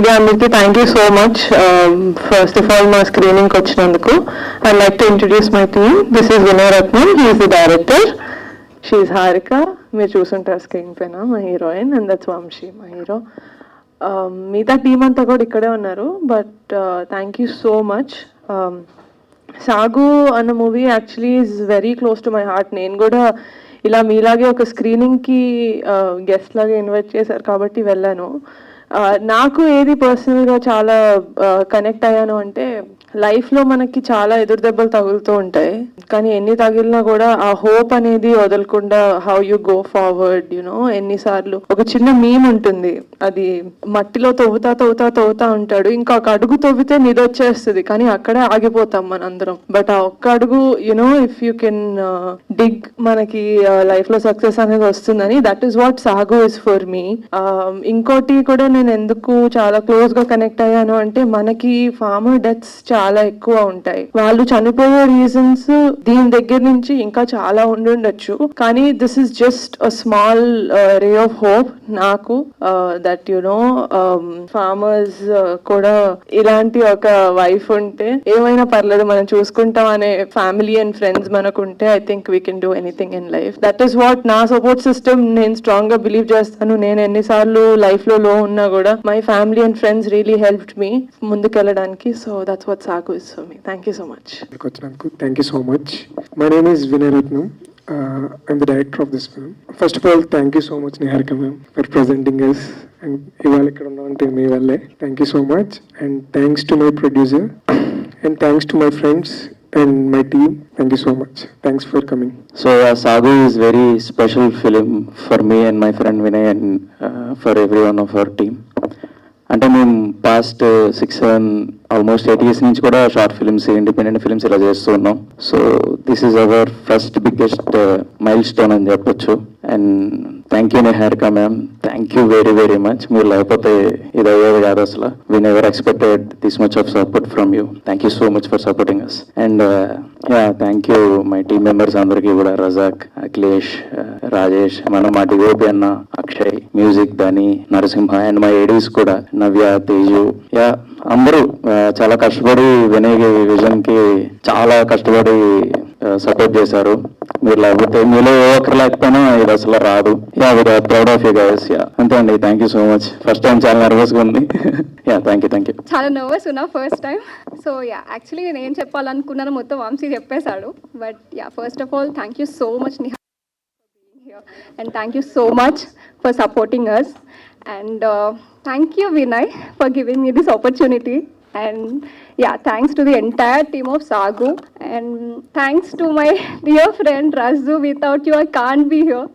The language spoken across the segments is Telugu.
మీడియా అందరికి thank you so much first of all మా స్క్రీనింగ్కి వచ్చినందుకు. I like to introduce my team this is Vinayaratnam he's the director she's Harika మీరు చూసుంటారు స్క్రీన్ పైన మా హీరోయిన్ అండ్ దట్స్ వంశీ మా హీరో మిగతా టీం అంతా కూడా ఇక్కడే ఉన్నారు but thank you so much Saagu అన్న movie actually is very close to my heart నేను కూడా ఇలా మీలాగే ఒక స్క్రీనింగ్కి గెస్ట్ uh, లాగా ఇన్వైట్ చేశారు కాబట్టి వెళ్ళాను. నాకు ఏది పర్సనల్గా చాలా కనెక్ట్ అయ్యాను అంటే లైఫ్లో మనకి చాలా ఎదురు దెబ్బలు తగులుతూ ఉంటాయి. కానీ ఎన్ని తగిలినా కూడా ఆ హోప్ అనేది వదలకుండా how you go forward you know ఎన్నిసార్లు. ఒక చిన్న మీమ్ ఉంటుంది. అది మట్టిలో తవ్వుతా తవ్వుతా తవ్వుతా ఉంటాడు. ఇంకా ఒక అడుగు తవ్వితే నిదొచ్చేస్తుంది. కానీ అక్కడే ఆగిపోతాం మనందరం. బట్ ఆ ఒక్క అడుగు you know if you can dig మనకి లైఫ్లో సక్సెస్ అనేది వస్తుందని that is what Saagu is for me ఇంకోటి కూడా నేను ఎందుకు చాలా క్లోజ్గా కనెక్ట్ అయ్యాను అంటే మనకి ఫార్మర్ డెత్స్ చాలా ఎక్కువ ఉంటాయి. వాళ్ళు చనిపోయే రీజన్స్ దీని దగ్గర నుంచి ఇంకా చాలా ఉండుండొచ్చు. కానీ this is just a small ray of hope నాకు దట్ యు నో ఫార్మర్స్ కూడా ఇలాంటి ఒక వైఫ్ ఉంటే ఏమైనా పర్లేదు మనం చూసుకుంటాం అనే ఫ్యామిలీ అండ్ ఫ్రెండ్స్ మనకు ఉంటే I think we can do anything in life. That is what నా సపోర్ట్ సిస్టమ్. నేను స్ట్రాంగ్గా బిలీవ్ చేస్తాను. నేను ఎన్నిసార్లు లైఫ్లో లో ఉన్నా కూడా. My family and friends really help me ముందుకెళ్ళడానికి. So that's what Sagu is for me thank you so much ఇక్కడికి వచ్చినందుకు thank you so much my name is Vinayaratnam I'm the director of this film first of all thank you so much Niharika ma'am for presenting us and ఇవాళ ఇక్కడ ఉన్నామంటే మీ వల్లే. Thank you so much and thanks to my producer and thanks to my friends and my team thank you so much thanks for coming So uh, Sagu is very special film for me and my friend Vinay and uh, for everyone of our team. అంటే మేము past six seven almost eight years నుంచి కూడా షార్ట్ ఫిల్మ్స్ ఇండిపెండెంట్ ఫిల్మ్స్ ఇలా చేస్తూ ఉన్నాం. So this is our first biggest milestone అని చెప్పొచ్చు. And thank you Niharika ma'am thank you very very much మీరు లేకపోతే ఇది అయ్యేది కాదు అసలు. We never expected this much of support from you thank you so much for supporting us and yeah thank you my team members అందరికీ కూడా. రజాక్ అఖిలేష్ రాజేష్ మన మా డిఓపి అన్న అక్షయ్ మ్యూజిక్ దాని నరసింహ అండ్ మా ఏడీస్ కూడా. నవ్య తేజు యా అందరూ చాలా కష్టపడి వినయ్ విజన్కి చాలా కష్టపడి సపోర్ట్ చేశారు. మీరు లేకపోతే మీలో ఏ ఒక్కరు లేకపోయినా ఇది అసలు రాదు. Yeah with proud of you guys yeah అంతే అండి. Thank you so much first time చాలా నర్వస్గా ఉంది. Yeah thank you thank you చాలా నర్వస్ ఉన్నా first time so yeah actually నేను ఏం చెప్పాలనుకున్నాను మొత్తం వంశీ చెప్పేశాడు. But yeah first of all thank you so much Niha and thank you so much for supporting us and thank you Vinay for giving me this opportunity and yeah thanks to the entire team of Sagu and thanks to my dear friend Raju without you I can be here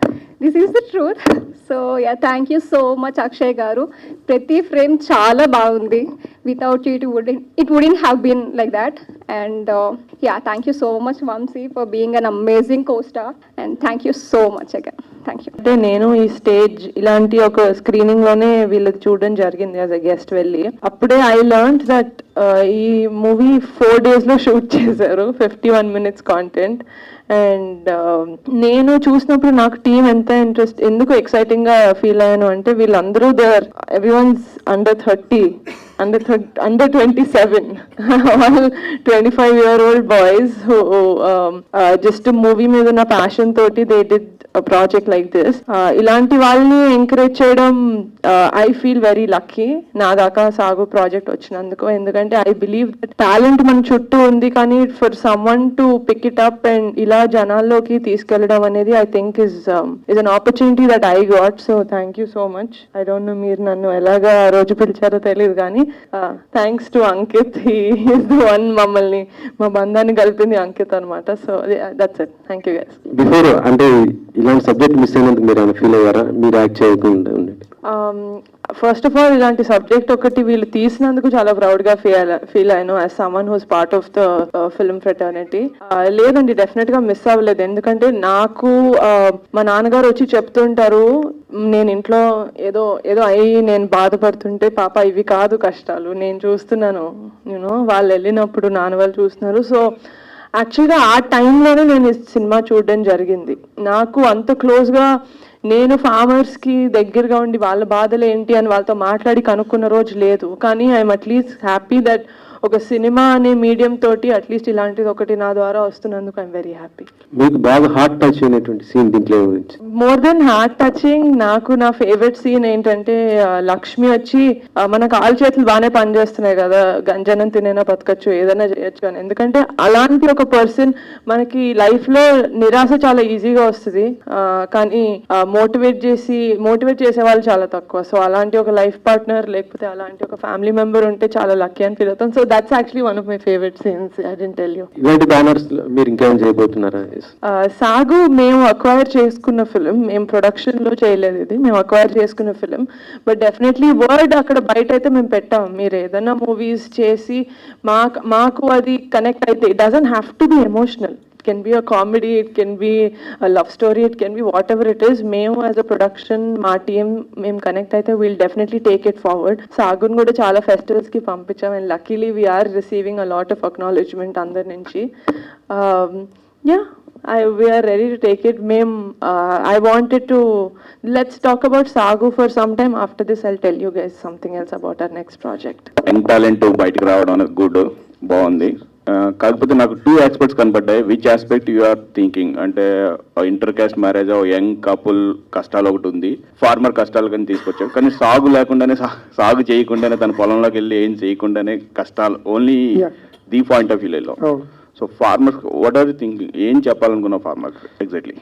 this is the truth so yeah thank you so much Akshay garu ప్రతి ఫ్రేమ్ చాలా బాగుంది without it would it wouldn't have been like that and yeah thank you so much Vamshi for being an amazing costar and thank you so much again thank you అంటే నేను ఈ స్టేజ్ ఇలాంటి ఒక స్క్రీనింగ్లోనే వీళ్ళకి చూడడం జరిగింది యాజ్ అ గెస్ట్ వెళ్ళి. అప్పుడే ఐ లర్న్ దట్ ఈ మూవీ ఫోర్ డేస్లో షూట్ చేశారు fifty one minutes content and నేను చూసినప్పుడు నాకు టీం ఎంత ఇంట్రెస్ట్ ఎందుకు ఎక్సైటింగ్గా ఫీల్ అయ్యాను అంటే వీళ్ళందరూ there everyone's under thirty under under twenty seven twenty five year old boys just movie మీద ఉన్న ప్యాషన్ తోటి they did project like this ఇలాంటి వాళ్ళని ఎంకరేజ్ చేయడం ఐ ఫీల్ వెరీ లక్కీ నా దాకా సాగు ప్రాజెక్ట్ వచ్చినందుకు. ఎందుకంటే ఐ బిలీవ్ టాలెంట్ మన చుట్టూ ఉంది కానీ for someone to pick it up and ఇలా జనాల్లోకి తీసుకెళ్ళడం అనేది I think is is an opportunity that I got so thank you so much I don't know మీరు నన్ను ఎలాగా ఆ రోజు పిలిచారో తెలియదు కానీ thanks to Ankit he one మమ్మల్ని మా బంధాన్ని కలిపింది అంకిత్ అనమాట so that's it thank you guys before అంటే ఇలాంటి సబ్జెక్ట్ మిస్ అయినందుకు మీరు ఏమైనా ఫీల్ అయ్యారా? మీరు యాక్ట్ చేయకుండా ఉండండి ఫస్ట్ ఆఫ్ ఆల్ ఇలాంటి సబ్జెక్ట్ ఒకటి వీళ్ళు తీసినందుకు చాలా ప్రౌడ్గా ఫీల్ ఫీల్ అయ్యాను as someone whose part of the film fraternity లేదండి డెఫినెట్గా మిస్ అవ్వలేదు. ఎందుకంటే నాకు uh, మా నాన్నగారు వచ్చి చెప్తుంటారు నేను ఇంట్లో ఏదో ఏదో అయ్యి నేను బాధపడుతుంటే పాప ఇవి కాదు కష్టాలు. నేను చూస్తున్నాను యూనో వాళ్ళు వెళ్ళినప్పుడు నాన్న వాళ్ళు చూస్తున్నారు. సో యాక్చువల్గా ఆ టైంలోనే నేను సినిమా చూడడం జరిగింది. నాకు అంత క్లోజ్గా నేను ఫార్మర్స్కి దగ్గరగా ఉండి వాళ్ళ బాధలు ఏంటి అని వాళ్ళతో మాట్లాడి కనుక్కున్న రోజు లేదు. కానీ I'm at least happy that ఒక సినిమా అనే మీడియం తోటి అట్లీస్ట్ ఇలాంటిది ఒకటి నా ద్వారా వస్తున్నందుకు ఐఎమ్ వెరీ హ్యాపీ మీకు బాగా హార్ట్ టచ్ అయినటువంటి సీన్ దీంట్లో గురించి? మోర్ దెన్ హార్ట్ టచింగ్ నాకు నా ఫేవరెట్ సీన్ ఏంటంటే లక్ష్మి వచ్చి మన కాలు చేతులు బాగానే పనిచేస్తున్నాయి కదా గంజనం తినైనా బతకచ్చు ఏదైనా చేయొచ్చు అని. ఎందుకంటే అలాంటి ఒక పర్సన్ మనకి లైఫ్లో నిరాశ చాలా ఈజీగా వస్తుంది. కానీ మోటివేట్ చేసి మోటివేట్ చేసే వాళ్ళు చాలా తక్కువ. సో అలాంటి ఒక లైఫ్ పార్ట్నర్ లేకపోతే అలాంటి ఒక ఫ్యామిలీ మెంబర్ ఉంటే చాలా లక్కీ అని ఫీల్ అవుతాం. So that's actually one of my favourite scenes I didn't tell you ఇలాంటి బ్యానర్స్ మీరు ఇంకేమైనా చేయబోతున్నారా? సాగు మేము అక్వైర్ చేసుకున్న ఫిలిం మేము ప్రొడక్షన్లో చేయలేదు ఇది. మేము అక్వైర్ చేసుకున్న ఫిలిం బట్ డెఫినెట్లీ వర్డ్ అక్కడ బయట అయితే మేము పెట్టాం మీరు ఏదైనా మూవీస్ చేసి మాకు మాకు అది కనెక్ట్ అయితే it doesn't have to be emotional can be a comedy it can be love story it can be whatever it is మేము యాజ్ అ ప్రొడక్షన్ మా టీం మేము కనెక్ట్ అయితే we'll definitely take it forward సాగున్ కూడా చాలా ఫెస్టివల్స్కి పంపించాం and luckily we're receiving a lot of acknowledgement అందరి నుంచి. Yeah I we're ready to take it ma'am I wanted to let's talk about Sagu for some time after this After tell you guys something else about our next project young talent బయటకు రావడం గుడ్ బాగుంది. కాకపోతే నాకు టూ ఆస్పెక్ట్స్ కనపడ్డాయి which aspect you are thinking అంటే inter caste marriage young couple కష్టాలు ఒకటి ఉంది. ఫార్మర్ కష్టాలు కానీ తీసుకొచ్చాడు కానీ సాగు లేకుండానే సాగు చేయకుండానే తన పొలంలోకి వెళ్ళి ఏం చేయకుండానే కష్టాలు ఓన్లీ. ది పాయింట్ ఆఫ్ వ్యూలో so farmers what are thinking ఏం చెప్పాలనుకున్నావు ఫార్మర్ ఎగ్జాక్ట్లీ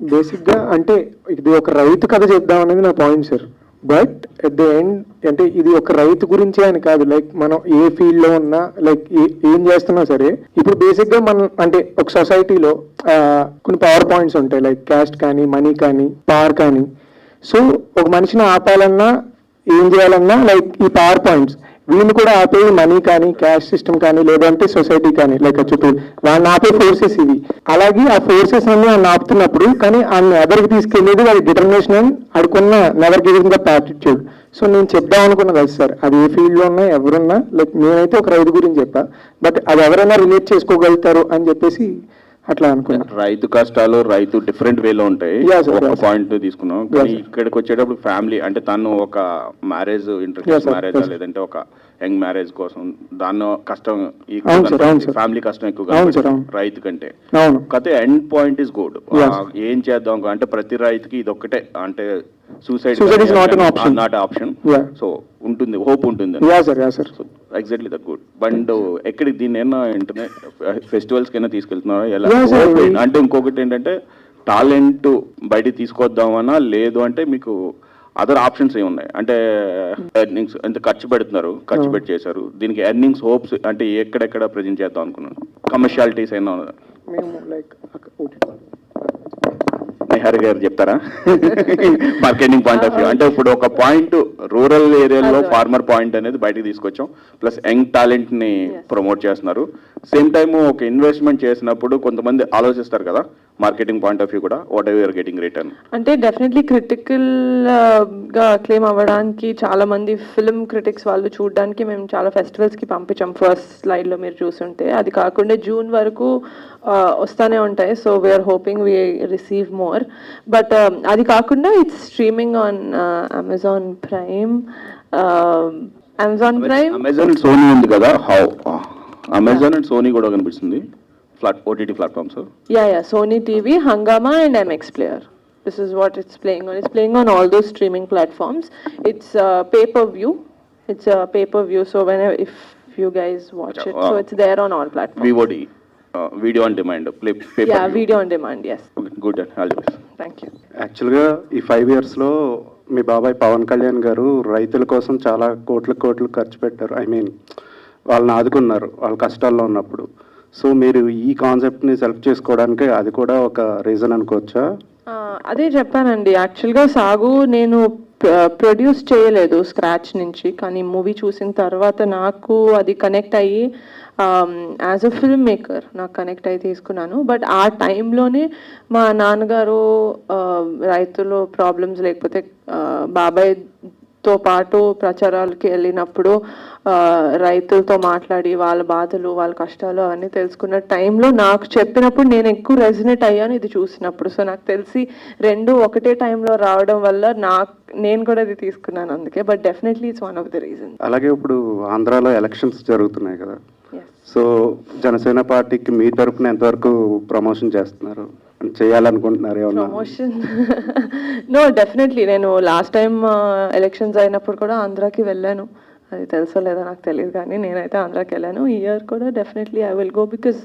బేసిక్గా అంటే ఇది ఒక రైతు కథ చెప్దాం అనేది నా point sir but at the end అంటే ఇది ఒక రైతు గురించే అని కాదు. లైక్ మనం ఏ ఫీల్డ్లో ఉన్నా లైక్ ఏం చేస్తున్నా సరే ఇప్పుడు బేసిక్గా మనం అంటే ఒక సొసైటీలో కొన్ని పవర్ పాయింట్స్ ఉంటాయి. లైక్ క్యాస్ట్ కానీ మనీ కానీ పవర్ కానీ. సో ఒక మనిషిని ఆపాలన్నా ఏం చేయాలన్నా లైక్ ఈ పవర్ పాయింట్స్ వీళ్ళు కూడా ఆపే మనీ కానీ క్యాష్ సిస్టమ్ కానీ లేదంటే సొసైటీ కానీ లైక్ చుట్టూ వాళ్ళని ఆపే ఫోర్సెస్ ఇవి. అలాగే ఆ ఫోర్సెస్ అన్ని ఆయన ఆపుతున్నప్పుడు కానీ ఆయన ఎదరికి తీసుకెళ్ళేది వాడి డిటర్మినేషన్ అని అడుకున్న never giving the attitude so నేను చెప్దాం అనుకున్నది అది సార్ అది ఏ ఫీల్డ్లో ఉన్నా ఎవరున్నా లైక్ నేనైతే ఒక రైతు గురించి చెప్పా బట్ అది ఎవరైనా రిలేట్ చేసుకోగలుగుతారు అని చెప్పేసి అట్లా అనుకున్నా రైతు కష్టాలు రైతు డిఫరెంట్ వేలో ఉంటాయి ఒక. పాయింట్ తీసుకున్నాం కానీ. ఇక్కడికి వచ్చేటప్పుడు ఫ్యామిలీ అంటే తను ఒక marriage Yeah, inter sir, marriage. లేదంటే ఒక యంగ్ మ్యారేజ్ కోసం దాన్ని కష్టం. ఫ్యామిలీ కష్టం ఎక్కువ అవును sir, కనపడుతుంది అవును. రైతు కంటే కాకపోతే ఎండ్ పాయింట్ ఇస్ గుడ్. ఏం చేద్దాం అంటే ప్రతి రైతుకి ఇది ఒక్కటే అంటే సూసైడ్. Not option. సో ఉంటుంది హోప్ ఉంటుంది yeah sir yeah sir exactly that good but ఎక్కడికి దీన్ని ఏమన్నా ఇంటర్నెట్ ఫెస్టివల్స్ కైనా తీసుకెళ్తున్నారా ఎలా? అంటే ఇంకొకటి ఏంటంటే టాలెంట్ బయటికి తీసుకొద్దామన్నా లేదు అంటే మీకు అదర్ ఆప్షన్స్ ఏమి ఉన్నాయి? అంటే ఎర్నింగ్స్ ఎంత ఖర్చు పెడుతున్నారు? ఖర్చు పెట్టి చేశారు. దీనికి ఎర్నింగ్స్ హోప్స్ అంటే ఎక్కడెక్కడ ప్రజెంట్ చేద్దాం అనుకున్నాను కమర్షియాలిటీస్ అయినా ఉన్నాయా? మేము లైక్ నెహర్ గారు చెప్తారా? మార్కెటింగ్ పాయింట్ ఆఫ్ వ్యూ అంటే ఇప్పుడు ఒక పాయింట్ రూరల్ ఏరియాలో ఫార్మర్ పాయింట్ అనేది బయటకు తీసుకొచ్చాం. ప్లస్ యంగ్ టాలెంట్ని ప్రమోట్ చేస్తున్నారు. సేమ్ టైం ఒక ఇన్వెస్ట్మెంట్ చేసినప్పుడు కొంతమంది ఆలోచిస్తారు కదా. మార్కెటింగ్ పాయింట్ ఆఫ్ వ్యూ కూడా వాట్ ఎవర్ గెటింగ్ రిటర్న్ అంటే డెఫినెట్లీ క్రిటికల్గా క్లెయిమ్ అవ్వడానికి చాలా మంది ఫిల్మ్ క్రిటిక్స్ వాళ్ళు చూడడానికి మేము చాలా ఫెస్టివల్స్కి పంపించాం. ఫస్ట్ స్లైడ్లో మీరు చూసుంటే. అది కాకుండా జూన్ వరకు ఆ, వస్తానే ఉంటాయి. So we're hoping we receive more but అది కాకుండా it's streaming on Amazon Prime Amazon Prime Amazon Sony ఉంది కదా? హౌ అమెజాన్ అండ్ సోనీ కూడా కనిపిస్తుంది. Flat OTT platforms and MX Player. This is what it's playing on. It's playing on all those streaming platforms. It's uh, pay per view. It's a pay per view. So whenever if you guys watch it, so Wow. it's there on all platforms. VOD video on demand yeah, video on demand. Yes. Good all the best Thank you. యాక్చువల్గా ఈ ఫైవ్ ఇయర్స్లో మీ బాబాయ్ పవన్ కళ్యాణ్ గారు రైతుల కోసం చాలా కోట్ల కోట్లు ఖర్చు పెట్టారు ఐ మీన్ వాళ్ళని ఆదుకున్నారు వాళ్ళ కష్టాల్లో ఉన్నప్పుడు సో మీరు ఈ కాన్సెప్ట్ని సెలెక్ట్ చేసుకోవడానికి అది కూడా ఒక రీజన్ అనుకోవచ్చా? అదే చెప్పానండి. యాక్చువల్గా సాగు నేను ప్రొడ్యూస్ చేయలేదు స్క్రాచ్ నుంచి. కానీ మూవీ చూసిన తర్వాత నాకు అది కనెక్ట్ అయ్యి యాజ్ అ ఫిల్మ్ మేకర్ నాకు కనెక్ట్ అయ్యి తీసుకున్నాను. బట్ ఆ టైంలోనే మా నాన్నగారు రైతులు ప్రాబ్లమ్స్ లేకపోతే బాబాయ్ తో పాటు ప్రచారాలకి వెళ్ళినప్పుడు రైతులతో మాట్లాడి వాళ్ళ బాధలు వాళ్ళ కష్టాలు అవన్నీ తెలుసుకున్న టైంలో నాకు చెప్పినప్పుడు నేను ఎక్కువ రెజినేట్ అయ్యాను ఇది చూసినప్పుడు. సో నాకు తెలిసి రెండు ఒకటే టైంలో రావడం వల్ల నాకు నేను కూడా ఇది తీసుకున్నాను అందుకే. But definitely it's one of the reason అలాగే ఇప్పుడు ఆంధ్రాలో ఎలక్షన్స్ జరుగుతున్నాయి కదా. సో జనసేన పార్టీకి మీ తరపున ఎంతవరకు ప్రమోషన్ చేస్తున్నారు? చేయాలనుకుంటున్నారు ప్రమోషన్ నో డెఫినెట్లీ నేను లాస్ట్ టైం ఎలక్షన్స్ అయినప్పుడు కూడా ఆంధ్రాకి వెళ్ళాను. అది తెలుసో లేదో నాకు తెలియదు కానీ నేనైతే ఆంధ్రాకి వెళ్ళాను. ఈ ఇయర్ కూడా definitely I will go because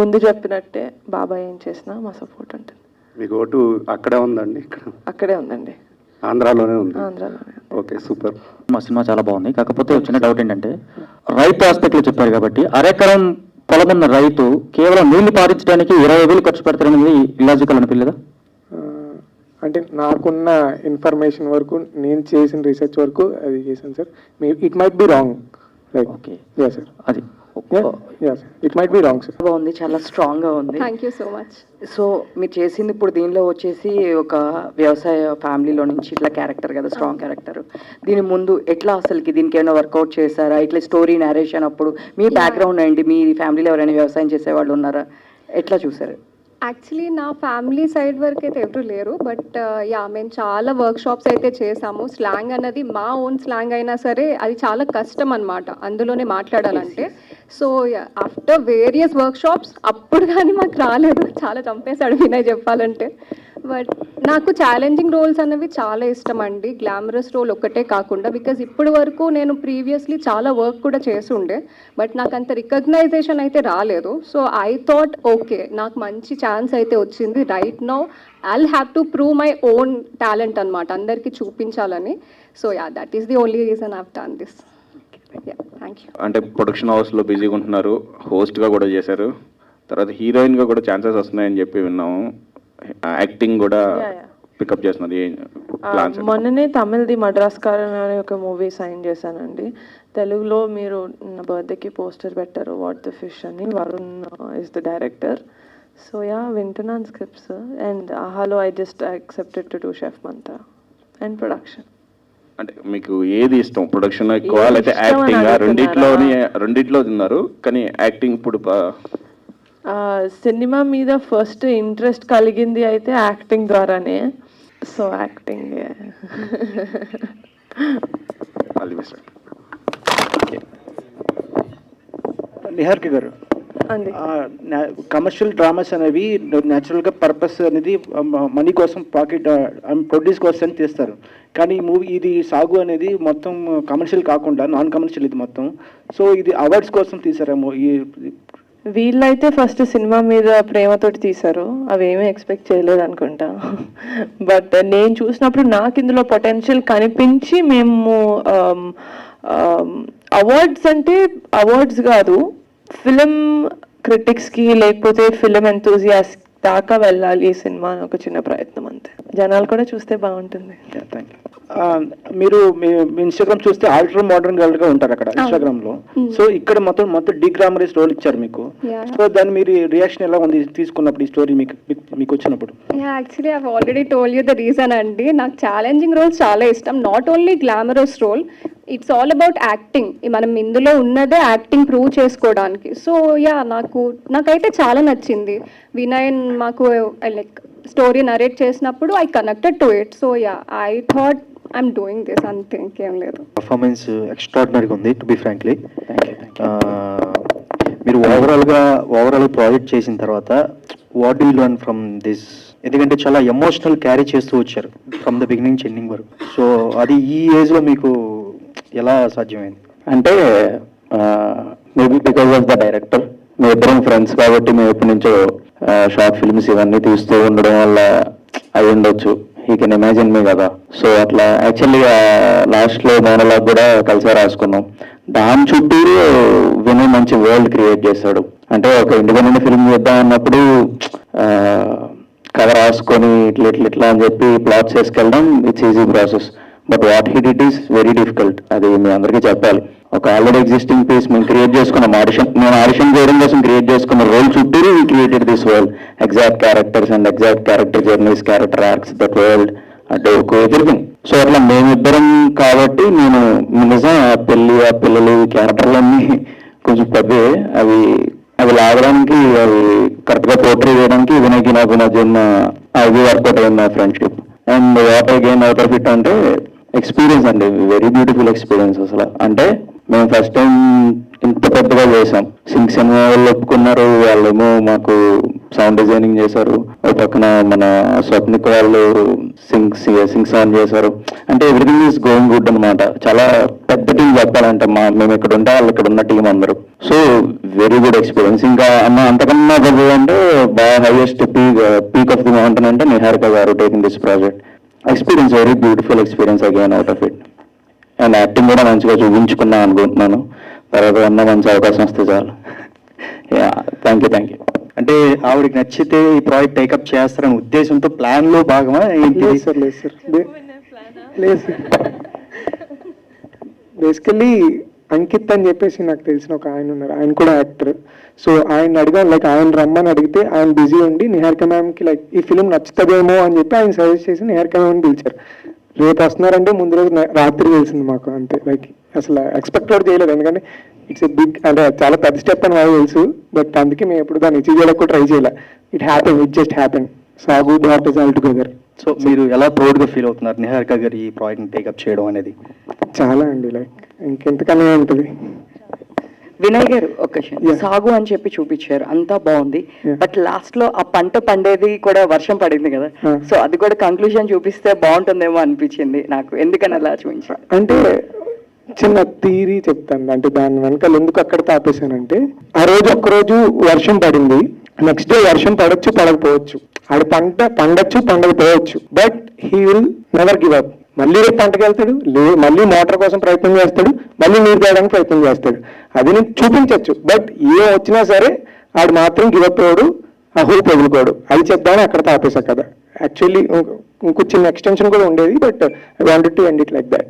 ముందు చెప్పినట్టే బాబాయ్ ఏం చేసినా మా సపోర్ట్ ఉంటుంది. మీకు ఓటు అక్కడే ఉందండి ఇక్కడ? అక్కడే ఉందండి. ఆంధ్రాలోనే ఉంది. ఆంధ్రాలోనే ఓకే సూపర్ మా సినిమా చాలా బాగుంది. కాకపోతే చిన్న డౌట్ ఏంటంటే రైతు ఆస్పెక్ట్లో చెప్పారు కాబట్టి అరెకరం పొలం ఉన్న రైతు కేవలం నీళ్ళు పారించడానికి ఇరవై వేలు ఖర్చు పెడతారనేది ఇలాజికల్ అనిపించలేదా? అంటే నాకున్న ఇన్ఫర్మేషన్ వరకు నేను చేసిన రీసెర్చ్ వరకు అది చేశాను sir. It might be wrong. Like okay. Sir. అది. It might be wrong sir బాగుంది చాలా స్ట్రాంగ్గా ఉంది. Thank you so much so మీరు చేసింది ఇప్పుడు దీనిలో వచ్చేసి ఒక వ్యవసాయ ఫ్యామిలీలో నుంచి ఇట్లా క్యారెక్టర్ కదా స్ట్రాంగ్ క్యారెక్టర్ దీని ముందు ఎట్లా అసలుకి దీనికి ఏమైనా వర్కౌట్ చేశారా? ఇట్లా స్టోరీ నేరేషన్ అప్పుడు మీ బ్యాక్గ్రౌండ్ ఏంటి? మీ ఫ్యామిలీలో ఎవరైనా వ్యవసాయం చేసే వాళ్ళు ఉన్నారా? ఎట్లా చూసారు యాక్చువల్లీ నా ఫ్యామిలీ సైడ్ వరకు అయితే ఎవరు లేరు బట్ యా మేము చాలా వర్క్ షాప్స్ అయితే చేసాము స్లాంగ్ అన్నది మా ఓన్ స్లాంగ్ అయినా సరే అది చాలా కష్టం అనమాట అందులోనే మాట్లాడాలంటే. So after various workshops అప్పుడు కానీ మాకు రాలేదు. చాలా చంపేశాడు వినయ్ చెప్పాలంటే. బట్ నాకు ఛాలెంజింగ్ రోల్స్ అనేవి చాలా ఇష్టం అండి. గ్లామరస్ రోల్ ఒక్కటే కాకుండా బికాజ్ ఇప్పటి వరకు నేను ప్రీవియస్లీ చాలా వర్క్ కూడా చేసి ఉండే. బట్ నాకు అంత రికగ్నైజేషన్ అయితే రాలేదు. సో ఐ థాట్ ఓకే నాకు మంచి ఛాన్స్ అయితే వచ్చింది. Right now I'll have to prove my own talent అనమాట అందరికీ చూపించాలని. So yeah that is the only reason of done this అంటే ప్రొడక్షన్ హౌస్లో బిజీగా ఉంటున్నారు. హోస్ట్గా కూడా చేశారు. తర్వాత హీరోయిన్గా కూడా ఛాన్సెస్ వస్తున్నాయని చెప్పి విన్నాము. యాక్టింగ్ కూడా. పికప్ చేస్తున్నది. ప్లాన్స్ మొన్ననే తమిళది మద్రాస్ కారన్ అనే ఒక మూవీ సైన్ చేశానండి. తెలుగులో మీరు నా బర్త్డేకి పోస్టర్ పెట్టారు వాట్ ద ఫిష్ అని. Varun is the director so yeah వింటున్నాను స్క్రిప్ట్స్ అండ్ ఆహాలో I just accepted to do chef Mantra and production అంటే మీకు ఏది ఇష్టం? ప్రొడక్షన్ ఎక్కువ లేకపోతే యాక్టింగ్? రెండిట్లోని రెండిట్లో ఉన్నారు కానీ యాక్టింగ్ ఇప్పుడు సినిమా మీద ఫస్ట్ ఇంట్రెస్ట్ కలిగింది అయితే యాక్టింగ్ ద్వారానే. So acting. నిహార్కి గారు అండి. కమర్షియల్ డ్రామాస్ అనేవి న్యాచురల్గా పర్పస్ అనేది మనీ కోసం పాకెట్ ప్రొడ్యూస్ కోసం తీస్తారు. కానీ ఈ మూవీ ఇది సాగు అనేది మొత్తం కమర్షియల్ కాకుండా నాన్ కమర్షియల్ ఇది మొత్తం. సో ఇది అవార్డ్స్ కోసం తీసారేమో ఈ వీళ్ళైతే ఫస్ట్ సినిమా మీద ప్రేమతోటి తీశారు. అవి ఎక్స్పెక్ట్ చేయలేదు అనుకుంటా. బట్ నేను చూసినప్పుడు నాకు ఇందులో పొటెన్షియల్ కనిపించి మేము um, um, అవార్డ్స్ అంటే అవార్డ్స్ కాదు. ఫిలిం క్రిటిక్స్కి లేకపోతే ఫిలిం ఎంతూజియాస్ దాకా వెళ్ళాలి ఈ సినిమా అని ఒక చిన్న ప్రయత్నం అంతే. జనాలు కూడా చూస్తే బాగుంటుంది. థ్యాంక్ యూ మీరు ఇన్స్టాగ్రామ్ చూస్తే ఆల్టర్ మోడర్న్ గర్ల్గా ఉంటారు అక్కడ ఇన్స్టాగ్రామ్లో సో ఇక్కడ మొత్తం మొత్తం డిగ్రామరీస్ రోల్ ఇచ్చారు మీకు. సో దాని మీరు రియాక్షన్ ఎలా ఉంది తీసుకున్నప్పుడు ఈ స్టోరీ మీకు మీకు వచ్చినప్పుడు? Actually I've already told you the reason అండి. నాకు ఛాలెంజింగ్ రోల్స్ చాలా ఇష్టం. Not only glamorous role it's all about acting మనం ఇందులో ఉన్నదే యాక్టింగ్ ప్రూవ్ చేసుకోవడానికి. సో యా నాకు నాకైతే చాలా నచ్చింది. వినయ్ మాకు లైక్ స్టోరీ నరేట్ చేసినప్పుడు I connected to it so yeah I thought I'm doing this అంతే ఇంకేం లేదు. పర్ఫార్మెన్స్ ఎక్స్ట్రాడినరీగా ఉంది టు బి ఫ్రాంక్లీ మీరు ఓవరాల్గా ఓవరాల్ ప్రాజెక్ట్ చేసిన తర్వాత what do learn from this ఎందుకంటే చాలా ఎమోషనల్ క్యారీ చేస్తూ వచ్చారు ఫ్రమ్ ద బిగినింగ్ ఎండింగ్ వరకు. సో అది ఈ ఏజ్లో మీకు ఎలా సాధ్యమైంది? అంటే maybe because of the director మేము ఇద్దరం ఫ్రెండ్స్ కాబట్టి మేము ఎప్పటి నుంచో షార్ట్ ఫిల్మ్స్ ఇవన్నీ తీస్తూ ఉండడం వల్ల అయి ఉండొచ్చు. హీ కెన్ ఇమాజిన్ మీ కదా. సో అట్లా యాక్చువల్లీ లాస్ట్లో మోనలాగ్ కూడా కలిసే రాసుకున్నాం. దాని చుట్టూ వినయ్ మంచి వరల్డ్ క్రియేట్ చేశాడు. అంటే ఒక ఇండిపెండెంట్ ఫిల్మ్ చేద్దాం అన్నప్పుడు కథ రాసుకొని ఇట్లా ఇట్లా ఇట్లా అని చెప్పి plots చేసుకెళ్ళడం it's easy process but what hit it is very difficult అది మీ అందరికీ చెప్పాలి. ఒక ఆల్రెడీ ఎగ్జిస్టింగ్ పీస్ మేము క్రియేట్ చేసుకున్నాం. ఆడిషన్ మేము ఆడిషన్ చేయడం కోసం క్రియేట్ చేసుకున్న రోల్ చుట్టూ we created this world exact characters and exact character journeys character arcs that world అంటే ఒక ఎదురుగా సో అట్లా మేమిద్దరం కాబట్టి నేను నిజం ఆ పెళ్ళి ఆ పిల్లలు క్యారెక్టర్లన్నీ కొంచెం పెద్దవే అవి అవి లాగడానికి అవి కరెక్ట్గా పోర్ట్రీ చేయడానికి వినయ్కి నాకు మధ్య ఉన్న అది వర్కౌట్ అయింది నా friendship and what game gain out of it అంటే ఎక్స్పీరియన్స్ అండి. వెరీ బ్యూటిఫుల్ ఎక్స్పీరియన్స్ అసలు. అంటే మేము ఫస్ట్ టైం ఇంత పెద్దగా చేసాం. సింగ్ సినిమా వాళ్ళు ఒప్పుకున్నారు వాళ్ళేమో మాకు సౌండ్ డిజైనింగ్ చేశారు. ఒక పక్కన మన స్వప్నిక్ వాళ్ళు సింగ్ సింగ్ సౌండ్ చేశారు. అంటే ఎవ్రీథింగ్ ఈస్ గోయింగ్ గుడ్ అనమాట చాలా పెద్ద టీం చెప్పాలంటే మా మేము ఇక్కడ ఉంటే వాళ్ళు ఇక్కడ ఉన్న టీం అందరూ. సో వెరీ గుడ్ ఎక్స్పీరియన్స్ ఇంకా అమ్మ అంతకన్నా గొప్ప అంటే బాగా highest peak peak of the mountain అంటే Niharika garu taking this project experience very beautiful experience again out of it and acting కూడా మంచిగా చూపించుకున్నాను అనుకుంటున్నాను. తర్వాత అన్న మంచి అవకాశం వస్తే చాలు. థ్యాంక్ యూ థ్యాంక్ యూ అంటే ఆవిడకి నచ్చితే ఈ ప్రాజెక్ట్ టేకప్ చేస్తారనే ఉద్దేశంతో ప్లాన్లో భాగమా ఏంటి లేదు సార్ లేదు సార్. లేదు సార్. బేసికల్లీ అంకిత్ అని చెప్పేసి నాకు తెలిసిన ఒక ఆయన ఉన్నారు. ఆయన కూడా యాక్టర్ సో ఆయన అడిగాను లైక్ ఆయన రమ్మని అడిగితే ఆయన బిజీ ఉండి నిహారిక మ్యామ్కి లైక్ ఈ ఫిలిం నచ్చుతుందేమో అని చెప్పి ఆయన సజెస్ట్ చేసి నిహారిక మ్యామ్ పిలిచారు. రేపు వస్తున్నారంటే ముందు రోజు రాత్రి తెలిసింది మాకు అంతే. లైక్ అసలు ఎక్స్పెక్ట్ కూడా చేయలేదు. ఎందుకంటే ఇట్స్ ఎ బిగ్ అంటే చాలా పెద్ద స్టెప్ అని నాకు తెలుసు. బట్ అందుకే మేము ఎప్పుడు దాన్ని అచీవ్ చేయడానికి కూడా ట్రై చేయలే. It happen it just happen Sagu doctors all together so మీరు ఎలా ప్రౌడ్గా ఫీల్ అవుతున్నారు నిహారిక గారు ఈ ప్రాజెక్ట్ టేకప్ చేయడం అనేది? చాలా అండి లైక్ ఇంకెంతకన్నా ఉంటుంది. వినయ్ గారు ఒక. సాగు అని చెప్పి చూపించారు. అంతా బాగుంది. బట్ లాస్ట్లో ఆ పంట పండేది కూడా వర్షం పడింది కదా. సో అది కూడా కంక్లూజన్ చూపిస్తే బాగుంటుందేమో అనిపించింది నాకు. ఎందుకని అలా చూపించారు? అంటే చిన్న థీరీ చెప్తాను. అంటే దాని వెనకాల ఎందుకు అక్కడ తాపేశానంటే ఆ రోజు ఒక్క రోజు వర్షం పడింది. నెక్స్ట్ డే వర్షం పడొచ్చు పడకపోవచ్చు. ఆడ పంట పండొచ్చు పండకపోవచ్చు. But he will never give up మళ్ళీ రేపు పంటకు వెళ్తాడు మళ్ళీ మోటార్ కోసం ప్రయత్నం చేస్తాడు మళ్ళీ నీరు తేయడానికి ప్రయత్నం చేస్తాడు. అది నేను చూపించవచ్చు బట్ ఏం వచ్చినా సరే ఆడు మాత్రం గివ్ అప్ అవ్వడు ఆ హోప్ వదులుకోడు అది చెప్దామని అక్కడ తాపేశా కదా. యాక్చువల్లీ ఇంకో చిన్న ఎక్స్టెన్షన్ కూడా ఉండేది but I wanted to end it like that